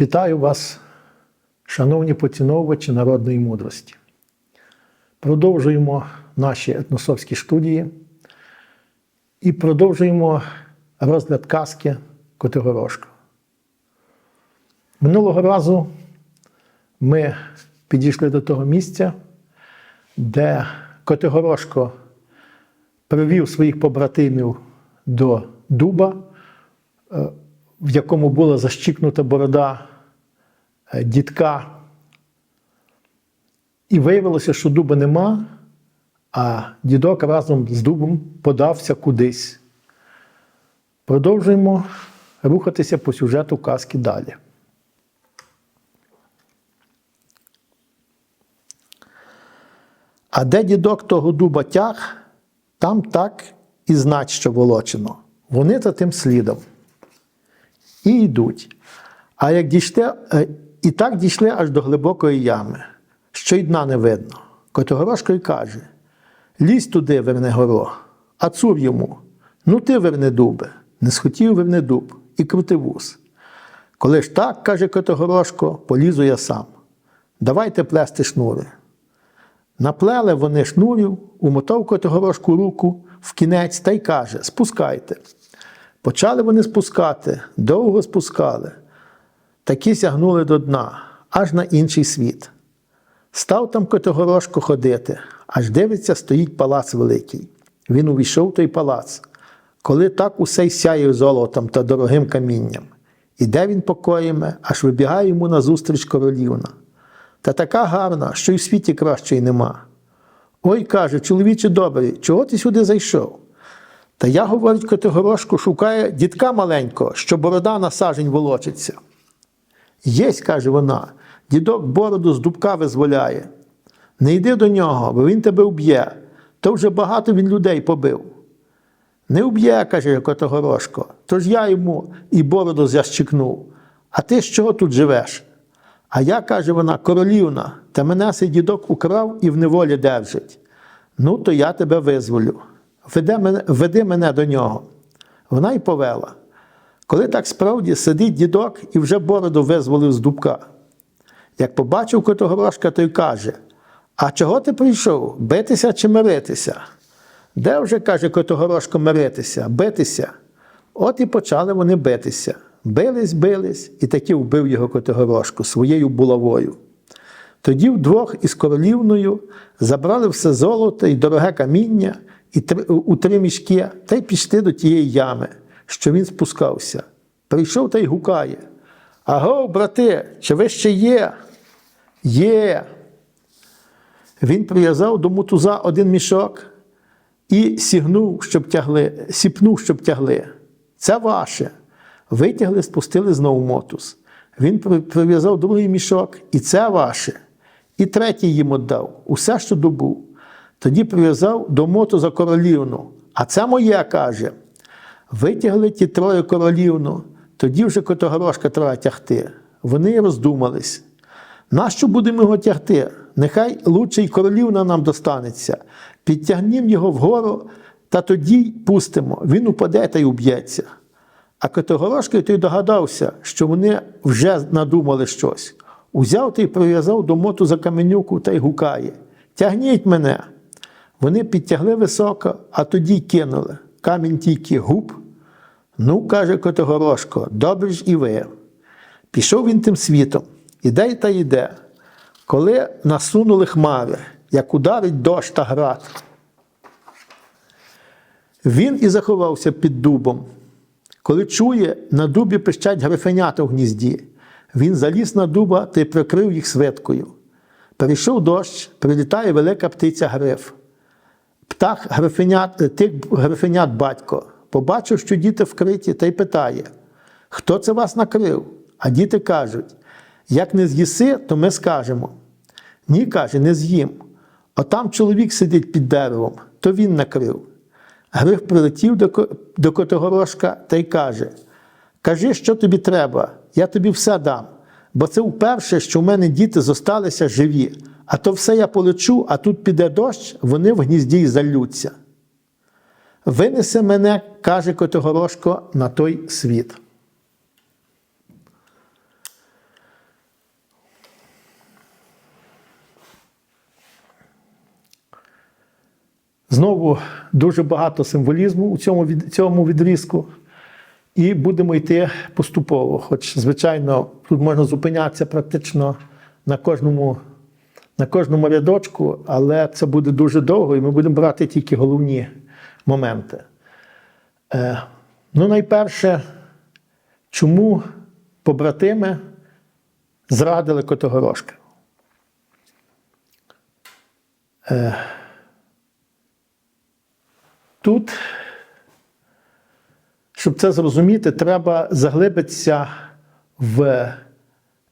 Вітаю вас, шановні поціновувачі народної мудрості. Продовжуємо наші етносовські студії і продовжуємо розгляд казки Котигорошко. Минулого разу ми підійшли до того місця, де Котигорошко привів своїх побратимів до дуба, е, в якому була защікнута борода дітка. І виявилося, що дуба нема, а дідок разом з дубом подався кудись. Продовжуємо рухатися по сюжету казки далі. А де дідок того дуба тяг, там так і знать, що волочено. Вони за тим слідом. І йдуть. А як дійшли, е, і так дійшли аж до глибокої ями, що й дна не видно. Котогорошко й каже: лізь туди, Вернегоро, а цур йому. Ну ти, верне дубе, не схотів верне дуб і крути вус. Коли ж так, каже Котогорошко, полізу я сам. Давайте плести шнури. Наплели вони шнурів, умотав Котогорошку руку в кінець та й каже: спускайте. Почали вони спускати, довго спускали, такі сягнули до дна, аж на інший світ. Став там Котогорошко ходити, аж дивиться, стоїть палац великий. Він увійшов той палац, коли так усе й сяє золотом та дорогим камінням. Іде він покоями, аж вибігає йому назустріч королівна. Та така гарна, що й в світі кращої нема. Ой, каже, чоловіче добрий, чого ти сюди зайшов? Та я, говорить, Котигорошко, шукає дітка маленького, що борода на сажень волочиться. Єсть, каже вона, дідок бороду з дубка визволяє. Не йди до нього, бо він тебе вб'є, то вже багато він людей побив. Не вб'є, каже Котогорошко, тож я йому і бороду защикнув. А ти з чого тут живеш? А я, каже вона, королівна, та мене сей дідок украв і в неволі держить. Ну, то я тебе визволю. Веди мене, веди мене до нього. Вона й повела. Коли так справді сидить дідок і вже бороду визволив з дубка. Як побачив Котогорошка, то й каже: А чого ти прийшов? Битися чи миритися? Де вже, каже Котогорошко, миритися, битися? От і почали вони битися. Бились, бились, і таки вбив його Котигорошко своєю булавою. Тоді вдвох із королівною забрали все золото і дороге каміння і у три мішки та й пішли до тієї ями, що він спускався. Прийшов та й гукає. Аго, брати, чи ви ще є? Є. Він прив'язав до мотуза один мішок і сігнув, щоб тягли, сіпнув, щоб тягли. Це ваше. Витягли, спустили знову мотуз. Він прив'язав другий мішок, і це ваше. І третій їм віддав, усе, що добув. Тоді прив'язав до мотуза королівну. А це моє, каже. Витягли ті троє королівну, тоді вже Котогорошка треба тягти. Вони роздумались. Нащо будемо його тягти? Нехай лучше й королівна нам достанеться. Підтягнім його вгору, та тоді й пустимо. Він упаде та й уб'ється. А Котогорошки той догадався, що вони вже надумали щось. Узяв та й прив'язав до моту за каменюку та й гукає: Тягніть мене. Вони підтягли високо, а тоді кинули. Камінь тільки губ. Ну, каже Котогорошко, добре ж і ви. Пішов він тим світом, іде та йде. Коли насунули хмари, як ударить дощ та град. Він і заховався під дубом. Коли чує, на дубі пищать грифенята в гнізді, він заліз на дуба та й прикрив їх свиткою. Перейшов дощ, прилітає велика птиця гриф. Птах грифенят, тих грифенят батько побачив, що діти вкриті, та й питає: Хто це вас накрив? А діти кажуть: як не з'їси, то ми скажемо. Ні, каже, не з'їм. Отам чоловік сидить під деревом, то він накрив. Гриф прилетів до, до Котогорошка та й каже: Кажи, що тобі треба, я тобі все дам, бо це вперше, що в мене діти зосталися живі, а то все я полечу, а тут піде дощ, вони в гнізді й залються. Винесе мене, каже Котогорошко, на той світ. Знову дуже багато символізму у цьому цьому відрізку. І будемо йти поступово. Хоч, звичайно, тут можна зупинятися практично на кожному на кожному рядочку, але це буде дуже довго, і ми будемо брати тільки головні моменти. Е, ну, найперше, чому побратими зрадили Котогорошка? Е, тут щоб це зрозуміти, треба заглибитися в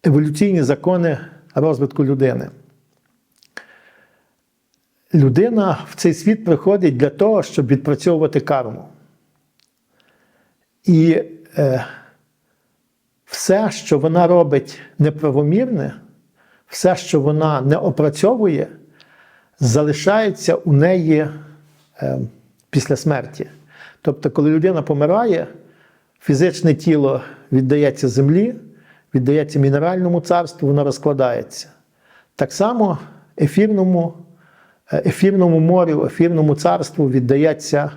еволюційні закони розвитку людини. Людина в цей світ приходить для того, щоб відпрацьовувати карму. І е, все, що вона робить неправомірне, все, що вона не опрацьовує, залишається у неї е, після смерті. Тобто, коли людина помирає, фізичне тіло віддається землі, віддається мінеральному царству, воно розкладається. Так само ефірному, ефірному морю, ефірному царству віддається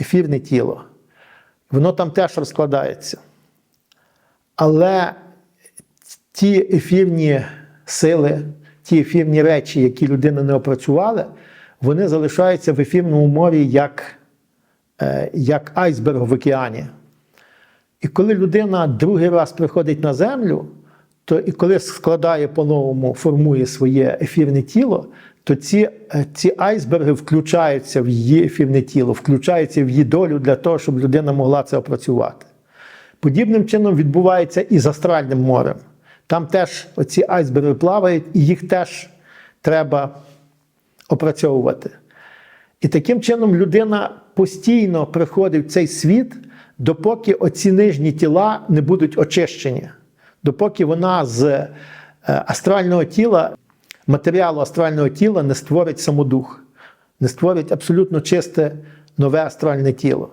ефірне тіло. Воно там теж розкладається. Але ті ефірні сили, ті ефірні речі, які людина не опрацювала, вони залишаються в ефірному морі як е, як айсберг в океані. І коли людина другий раз приходить на землю, то і коли складає по-новому, формує своє ефірне тіло, то ці, е, ці айсберги включаються в її ефірне тіло, включаються в її долю для того, щоб людина могла це опрацювати. Подібним чином відбувається і з астральним морем. Там теж оці айсберги плавають, і їх теж треба опрацьовувати. І таким чином людина постійно приходить в цей світ, допоки оці нижні тіла не будуть очищені, допоки вона з е, астрального тіла, матеріалу астрального тіла не створить самодух, не створить абсолютно чисте нове астральне тіло.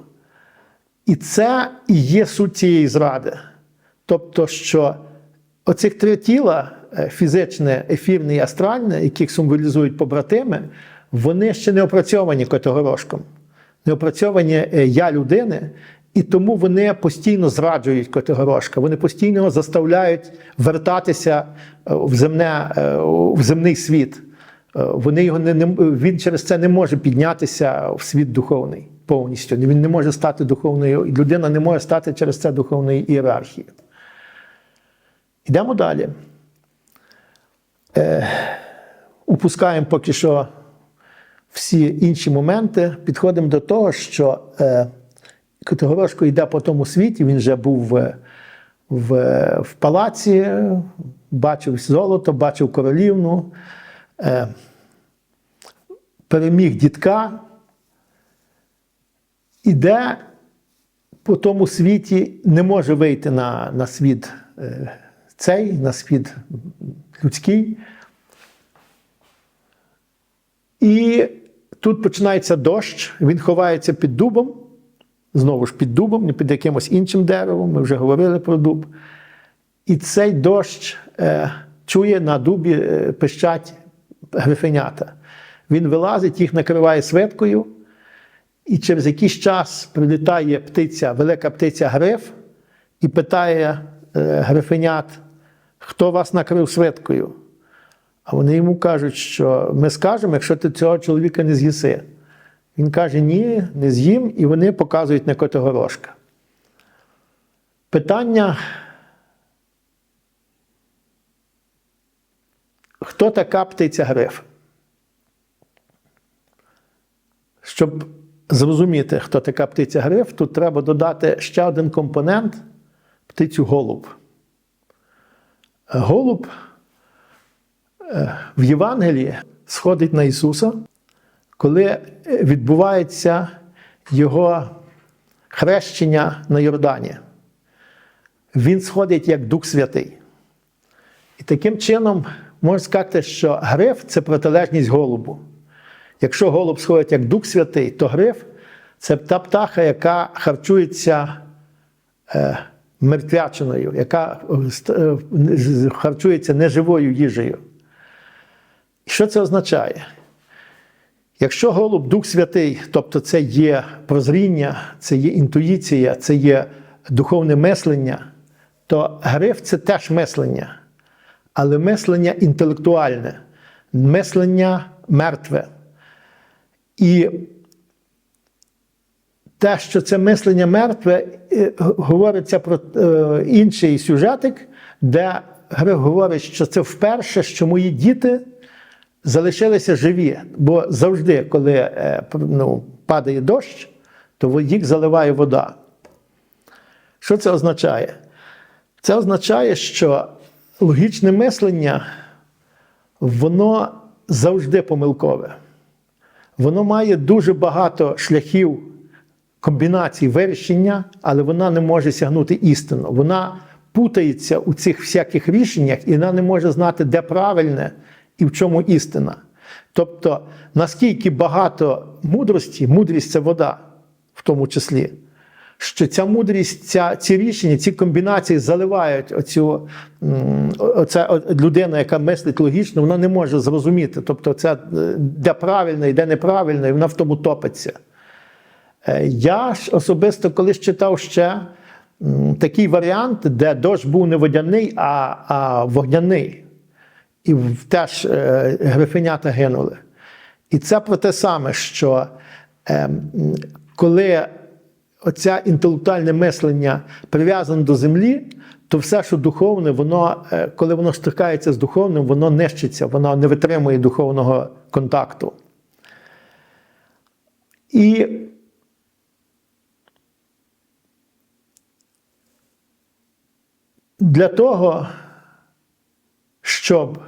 І це і є суть цієї зради. Тобто, що оцих три тіла е, фізичне, ефірне і астральне, яких символізують побратими, вони ще не опрацьовані Котогорошком, не опрацьовані е, я людини, і тому вони постійно зраджують Котогорошка, вони постійно заставляють вертатися е, в, земне, в земний світ. Вони його не, не, Він через це не може піднятися в світ духовний повністю. Він не може стати духовною, людина не може стати через це духовною ієрархією. Йдемо далі. Е, Упускаємо поки що всі інші моменти. Підходимо до того, що е, Котигорошко йде по тому світі, він вже був в, в, в палаці, бачив золото, бачив королівну, е, переміг дітка, іде по тому світі, не може вийти на, на світ. Е, цей на світ людський. І тут починається дощ, він ховається під дубом, знову ж під дубом, не під якимось іншим деревом, ми вже говорили про дуб. І цей дощ е, чує на дубі е, пищать грифенята. Він вилазить, їх накриває свиткою, і через якийсь час прилітає птиця, велика птиця Гриф, і питає е, грифенят, хто вас накрив свиткою? А вони йому кажуть, що ми скажемо, якщо ти цього чоловіка не з'їси. Він каже, ні, не з'їм, і вони показують на Котогорошка. Питання. Хто така птиця Гриф? Щоб зрозуміти, хто така птиця Гриф, тут треба додати ще один компонент птицю голуб. Голуб е, в Євангелії сходить на Ісуса, коли відбувається Його хрещення на Йордані. Він сходить як Дух Святий. І таким чином можна сказати, що гриф це протилежність голубу. Якщо голуб сходить як Дух Святий, то гриф це та птаха, яка харчується. Е, мертвячиною, яка е, харчується неживою їжею. Що це означає? Якщо голуб Дух Святий, тобто це є прозріння, це є інтуїція, це є духовне мислення, то гриф це теж мислення, але мислення інтелектуальне, мислення мертве. І те, що це мислення мертве, е, говориться про е, інший сюжетик, де Гриф говорить, що це вперше, що мої діти залишилися живі. Бо завжди, коли е, ну, падає дощ, то їх заливає вода. Що це означає? Це означає, що логічне мислення, воно завжди помилкове. Воно має дуже багато шляхів комбінацій вирішення, але вона не може сягнути істину. Вона путається у цих всяких рішеннях, і вона не може знати, де правильне і в чому істина. Тобто, наскільки багато мудрості, мудрість це вода, в тому числі, що ця мудрість, ця, ці рішення, ці комбінації заливають оцю оця людина, яка мислить логічно, вона не може зрозуміти. Тобто, це е, де правильно і де неправильно, і вона в тому топиться. Е, Я ж особисто колись читав ще такий варіант, де дощ був не водяний, а, а вогняний. І теж е, грифенята гинули. І це про те саме, що е, коли оця інтелектуальне мислення прив'язане до землі, то все, що духовне, воно, е, коли воно стикається з духовним, воно нищиться, воно не витримує духовного контакту. І для того, щоб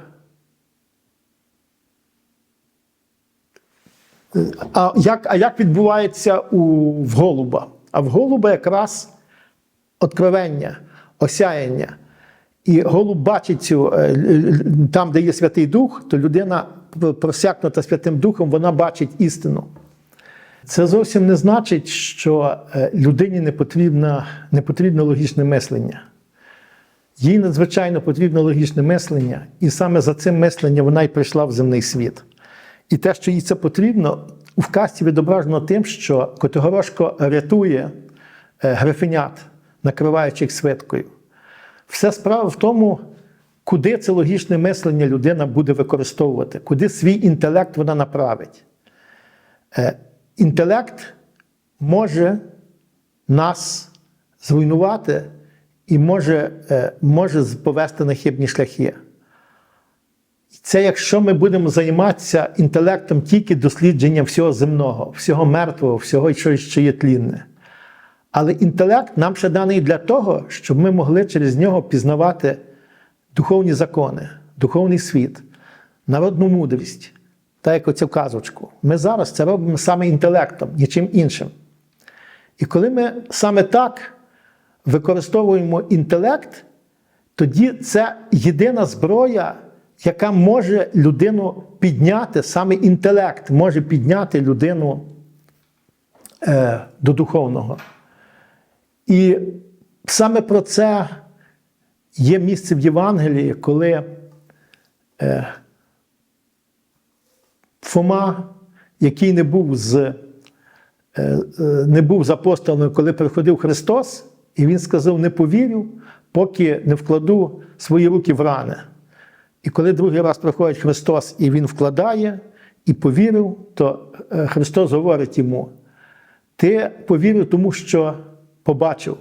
А як, а як відбувається у, в голуба? А в голуба якраз откровення, осяяння. І голуб бачить цю, е, там, де є Святий Дух, то людина, просякнута Святим Духом, вона бачить істину. Це зовсім не значить, що е, людині не потрібно, не потрібно логічне мислення. Їй надзвичайно потрібно логічне мислення, і саме за цим мисленням вона й прийшла в земний світ. І те, що їй це потрібно, в касті відображено тим, що Котигорошко рятує е, грифенят, накриваючи їх свиткою. Все справа в тому, куди це логічне мислення людина буде використовувати, куди свій інтелект вона направить. Е, Інтелект може нас зруйнувати і може, е, може повести на хибні шляхи. Це якщо ми будемо займатися інтелектом тільки дослідженням всього земного, всього мертвого, всього, що, що є тлінне. Але інтелект нам ще даний для того, щоб ми могли через нього пізнавати духовні закони, духовний світ, народну мудрість, так як оцю казочку. Ми зараз це робимо саме інтелектом, нічим іншим. І коли ми саме так використовуємо інтелект, тоді це єдина зброя, яка може людину підняти, саме інтелект може підняти людину е, до духовного. І саме про це є місце в Євангелії, коли е, Фома, який не був з, е, е, не був з апостолом, коли приходив Христос, і він сказав: не повірю, поки не вкладу свої руки в рани. І коли другий раз приходить Христос і Він вкладає і повірив, то е, Христос говорить йому: Ти повірив тому, що побачив.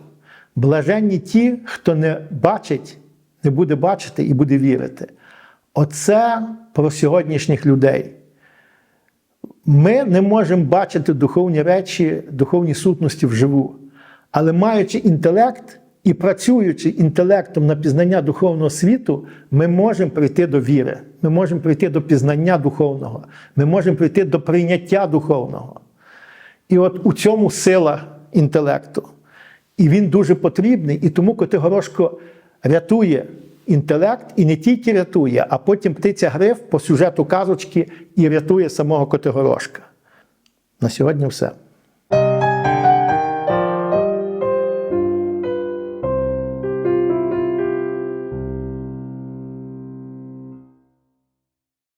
Блаженні ті, хто не бачить, не буде бачити і буде вірити. Оце про сьогоднішніх людей. Ми не можемо бачити духовні речі, духовні сутності вживу. Але маючи інтелект і працюючи інтелектом на пізнання духовного світу, ми можемо прийти до віри, ми можемо прийти до пізнання духовного, ми можемо прийти до прийняття духовного. І от у цьому сила інтелекту. І він дуже потрібний, і тому Котигорошко рятує інтелект і не тільки рятує, а потім птиця гриф по сюжету казочки і рятує самого Котигорошка. На сьогодні все.